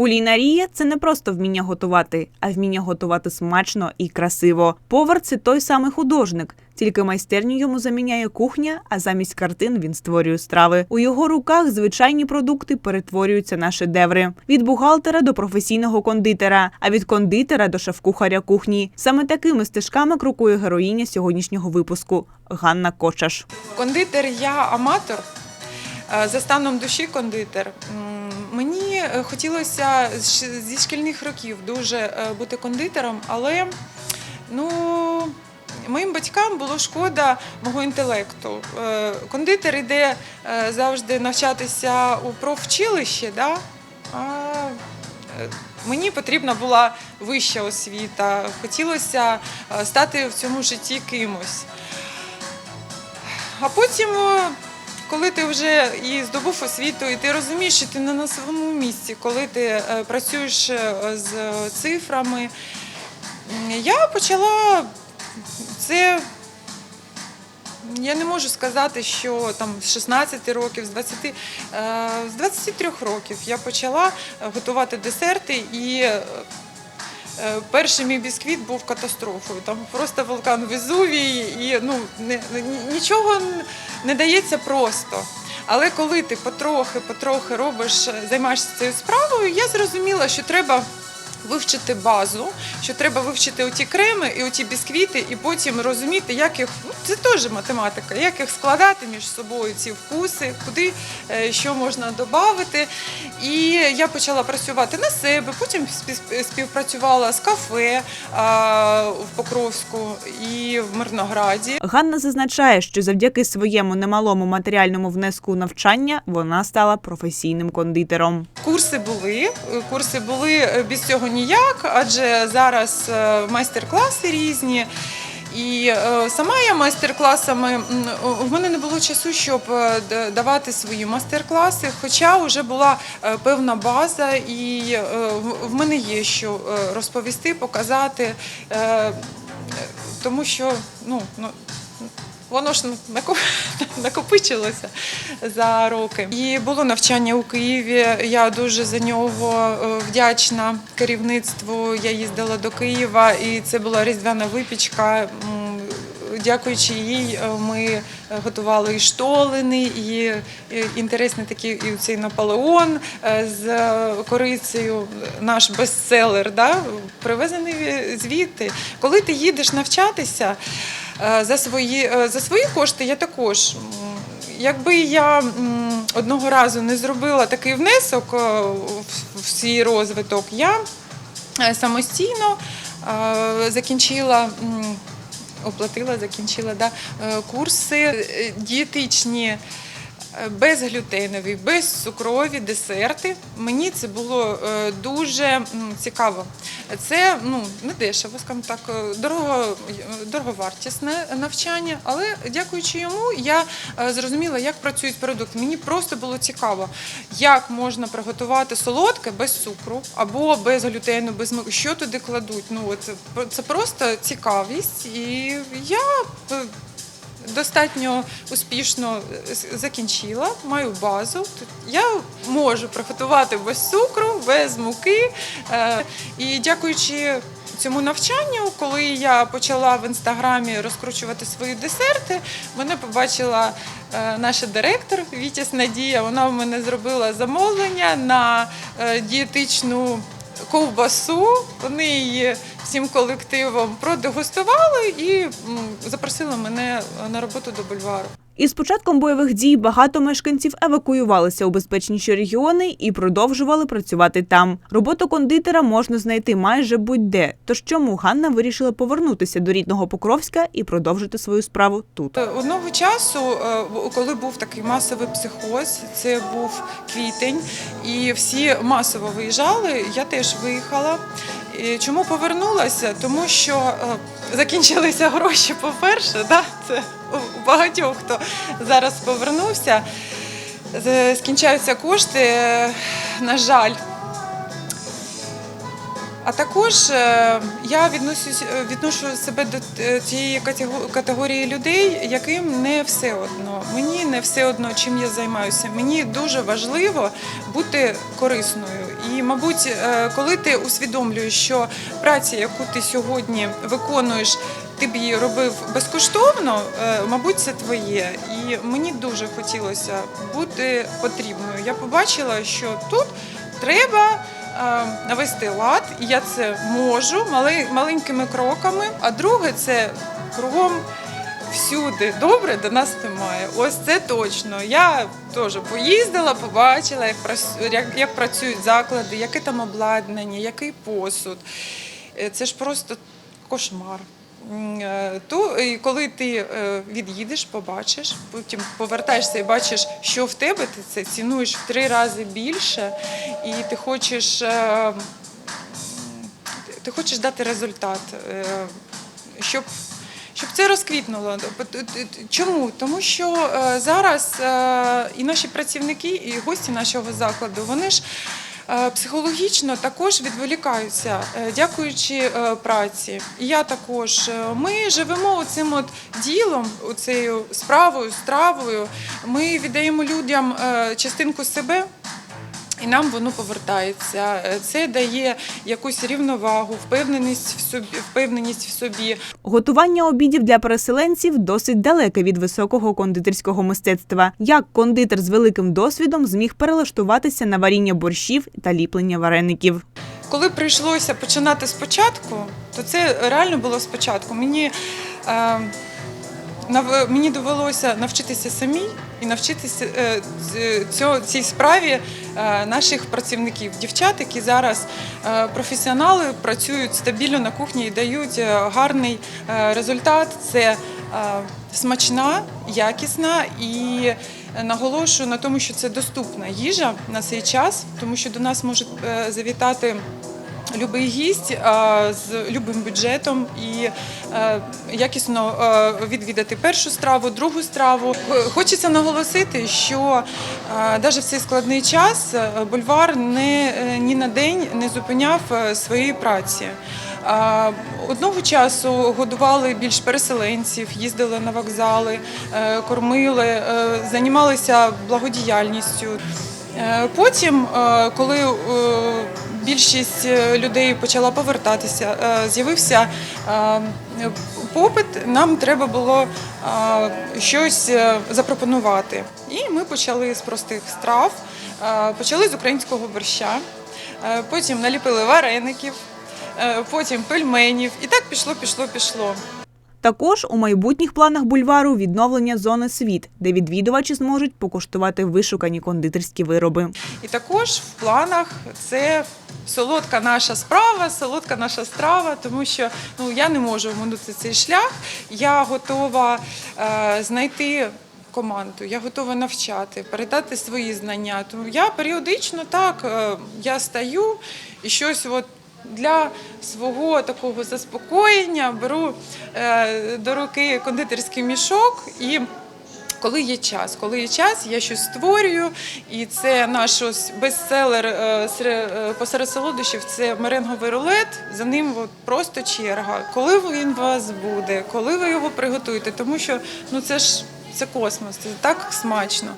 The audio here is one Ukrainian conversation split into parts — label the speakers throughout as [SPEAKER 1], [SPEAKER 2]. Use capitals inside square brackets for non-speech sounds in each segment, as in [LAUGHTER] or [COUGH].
[SPEAKER 1] Кулінарія це не просто вміння готувати, а вміння готувати смачно і красиво. Повар це той самий художник. Тільки майстерню йому заміняє кухня, а замість картин він створює страви. У його руках звичайні продукти перетворюються на шедеври від бухгалтера до професійного кондитера, а від кондитера до шеф-кухаря кухні. Саме такими стежками крокує героїня сьогоднішнього випуску Ганна Кочаш.
[SPEAKER 2] Кондитер я аматор, е, за станом душі кондитер. М, Е, хотілося зі шкільних років дуже е, бути кондитером, але ну, моїм батькам було шкода мого інтелекту. Е, Кондитер іде е, завжди навчатися у профвчилищі, да? а мені потрібна була вища освіта. Хотілося стати в цьому житті кимось. А потім, коли ти вже і здобув освіту, і ти розумієш, що ти не на своєму місці, коли ти е, працюєш е, з цифрами, я почала це. Я не можу сказати, що там з 16 років, з 20, е, з 23 років я почала е, готувати десерти і е, Е, Перший мій бісквіт був катастрофою. Там просто вулкан Везувій, і ну не, нічого не дається просто. Але коли ти потрохи, потрохи робиш, е, займаєшся цією справою, я зрозуміла, що треба вивчити базу, що треба вивчити оті креми і оті бісквіти, і потім розуміти, як їх ну, це теж математика, як їх складати між собою, ці вкуси, куди е, що можна додати. І я почала працювати на себе, потім спів- співпрацювала з кафе в Покровську і в Мирнограді.
[SPEAKER 1] Ганна зазначає, що завдяки своєму немалому матеріальному внеску навчання вона стала професійним кондитером.
[SPEAKER 2] Курси були, курси були е, без цього ніяк, адже зараз е, майстер-класи різні. І е, сама я майстер-класами в мене не було часу, щоб е, давати свої майстер-класи. Хоча вже була певна база, і в- мене є що розповісти, показати, тому що ну, ну Воно ж нако- [LAUGHS] накопичилося за роки. І було навчання у Києві. Я дуже за нього е, вдячна керівництву. Я їздила до Києва, і це була різдвяна випічка. Дякуючи їй, е, ми готували і штолини, і інтересний такий і цей Наполеон е, з корицею, наш бестселер, да, привезений звідти. Коли ти їдеш навчатися за свої, е, за свої кошти, я також. Якби я одного разу не зробила такий внесок е, в- свій розвиток, я е, самостійно е, закінчила. Оплатила, закінчила да, е, курси е, дієтичні, е, безглютенові, безцукрові десерти. Мені це було е, дуже цікаво. Це ну, не дешево, скажімо так, е, дорого, е, дороговартісне навчання, але дякуючи йому, я зрозуміла, як працюють продукти. Мені просто було цікаво, як можна приготувати солодке без цукру або без глютену, без муки. Що туди кладуть. Ну, це, це просто цікавість. І я достатньо успішно е, закінчила, маю базу. Я можу приготувати без цукру, без муки. Е, І дякуючи цьому навчанню, коли я почала в інстаграмі розкручувати свої десерти, мене побачила е, наша директор Вітіс Надія. Вона в мене зробила замовлення на дієтичну ковбасу. Вони її всім колективом продегустували і запросили мене на роботу до бульвару.
[SPEAKER 1] Із початком бойових дій багато мешканців евакуювалися у безпечніші регіони і продовжували працювати там. Роботу кондитера можна знайти майже будь-де. Тож чому Ганна вирішила повернутися до рідного Покровська і продовжити свою справу тут?
[SPEAKER 2] Е, Одного часу, е, коли був такий масовий психоз, це був квітень, і всі масово виїжджали. Я теж виїхала. І чому повернулася? Тому що е, закінчилися гроші, по-перше, да? це у багатьох, хто зараз повернувся. Скінчаються кошти, е, на жаль. А також е, я відношу себе до тієї категорії людей, яким не все одно. Мені не все одно, чим я займаюся. Мені дуже важливо бути корисною. І, мабуть, е, коли ти усвідомлюєш, що праця, яку ти сьогодні виконуєш, ти б її робив безкоштовно, е, мабуть, це твоє. І мені дуже хотілося бути потрібною. Я побачила, що тут треба е, навести лад, і я це можу маленькими кроками. А друге, це кругом. Всюди добре до нас немає. Ось це точно. Я теж поїздила, побачила, як, як, як працюють заклади, яке там обладнання, який посуд. Е, Це ж просто кошмар. Е, То і коли ти е, від'їдеш, побачиш, потім повертаєшся і бачиш, що в тебе ти це цінуєш в три рази більше, і ти хочеш, ти хочеш дати результат, щоб щоб це розквітнуло. Чому? Тому що е, зараз е, і наші працівники, і гості нашого закладу, вони ж е, психологічно також відволікаються, дякуючи праці. І я також. Ми живемо цим от ділом, цією справою, стравою. Ми віддаємо людям частинку себе. І нам воно повертається. Е, Це дає якусь рівновагу, впевненість в собі, впевненість в собі.
[SPEAKER 1] Готування обідів для переселенців досить далеке від високого кондитерського мистецтва. Як кондитер з великим досвідом зміг перелаштуватися на варіння борщів та ліплення вареників?
[SPEAKER 2] Коли прийшлося починати спочатку, то це реально було спочатку. Мені, е, мені довелося навчитися самій і навчитися е, цьо- цій справі е, наших працівників, дівчат, які зараз е, професіонали працюють стабільно на кухні і дають е, гарний е, результат. Це е, смачна, якісна і наголошую на тому, що це доступна їжа на цей час, тому що до нас можуть е, завітати. Любий гість а, з любим бюджетом і е, якісно е, відвідати першу страву, другу страву. Хочеться наголосити, що навіть в цей складний час е, бульвар не, е, ні на день не зупиняв е, своєї праці. Одного часу годували більш переселенців, їздили на вокзали, е, кормили, е, займалися благодіяльністю. Е, Потім, е, коли е, більшість е, людей почала повертатися, е, з'явився е, попит, нам треба було щось запропонувати. І ми почали з простих страв, почали з українського борща, потім наліпили вареників, потім пельменів. І так пішло, пішло, пішло.
[SPEAKER 1] Також у майбутніх планах бульвару відновлення зони світ, де відвідувачі зможуть покуштувати вишукані кондитерські вироби.
[SPEAKER 2] І також в планах це солодка наша справа, солодка наша страва, тому що ну я не можу оминути цей шлях. Я готова е, знайти. Команду, я готова навчати, передати свої знання. Тому я періодично так е, я стаю і щось от для свого такого заспокоєння беру е, до руки кондитерський мішок і коли є час, коли є час, я щось створюю, і це наш ось бестселер е, е, посеред солодощів. Це меренговий рулет. За ним от просто черга. Коли він у вас буде, коли ви його приготуєте, тому що ну це ж. Це космос, це так смачно.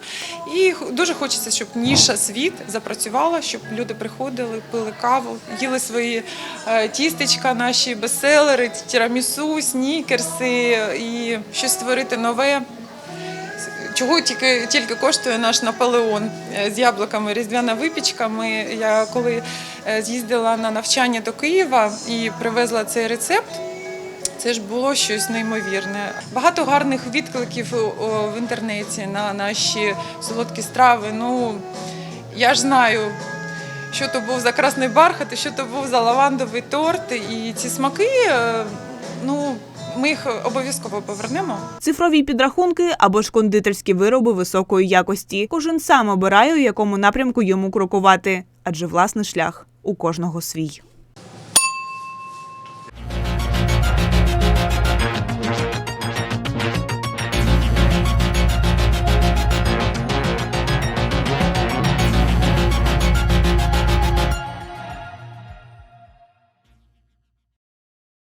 [SPEAKER 2] І дуже хочеться, щоб ніша світ запрацювала, щоб люди приходили, пили каву, їли свої е, тістечка, наші бестселери, тірамісу, снікерси і щось створити нове чого тільки, тільки коштує наш Наполеон е, з яблуками, різдвяна випічка. Ми, я коли е, з'їздила на навчання до Києва і привезла цей рецепт. Це ж було щось неймовірне. Багато гарних відкликів в інтернеті на наші солодкі страви. Ну я ж знаю, що то був за красний бархат, що то був за лавандовий торт. І ці смаки, е, ну ми їх обов'язково повернемо.
[SPEAKER 1] Цифрові підрахунки або ж кондитерські вироби високої якості. Кожен сам обирає, у якому напрямку йому крокувати, адже власний шлях у кожного свій.